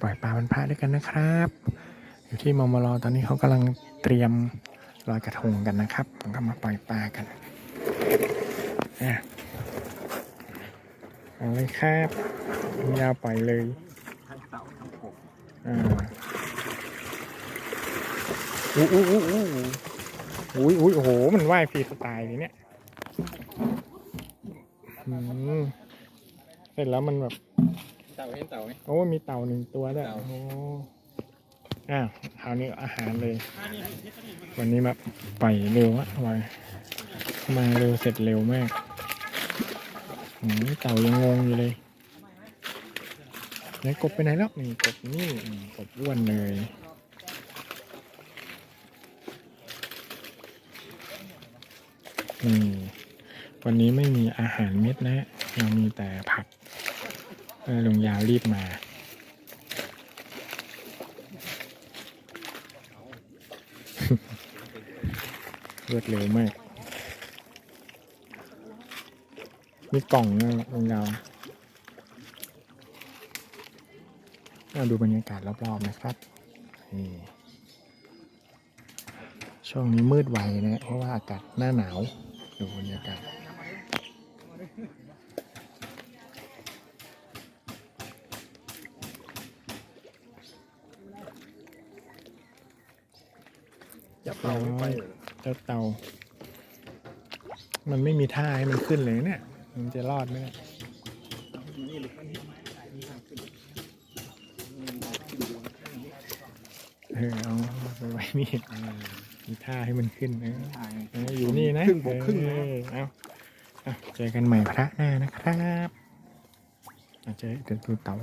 ปล่อยปลาบรรพระด้วยกันนะครับ อยู่ที่มอมรตอนนี้เขากำลังเตรียมลอยกระทงกันนะครับผมก็มาปล่อยปลากันอะเอาเลยครับยาวปล่อยเลยทั้งเต่าทั้งผมอ่าอู้อู้อู้อู้อุ้ยอุ้ยโอ้โห มันว่ายฟรีสไตล์เลยเนี่ยอืมเสร็จแล้วมันแบบ ต่าเห็นเต่าไหม โอ้มีเต่าหนึ่งตัวด้วยเต่า โอ้อ้าวคราวนี้อาหารเลย วันนี้มาปล่อยเร็วอะวายมาเร็วเสร็จเร็วมากอืมเต่ายังงงอยู่เลยไหนกบไปไหนแล้วนี่กบนี่อืมกบอ้วนเลยนี่วันนี้ไม่มีอาหารเม็ดนะเรามีแต่ผักเออ ลุงยาวรีบมา รวดเร็วมาก มีกล่องนะลุงยาวเราดูบรรยากาศรอบๆนะครับนี่ช่วงนี้มืดไวนะ เพราะว่าอากาศหน้าหนาว ดูบรรยากาศ จับเต่าไปเจ้าเตา มันไม่มีท่าให้มันขึ้นเลยเนี่ย มันจะรอดไหมเนี่ยนี่หรือมันนี่มีทางขึ้นเออเอาไปไว้นี่มีท่าให้มันขึ้นเออทางเอออยู่นี่นะครึ่งบกครึ่งนะเออเอาเอาเจอกันใหม่พระหน้านะครับเอาเจอเดี๋ยวดูเตา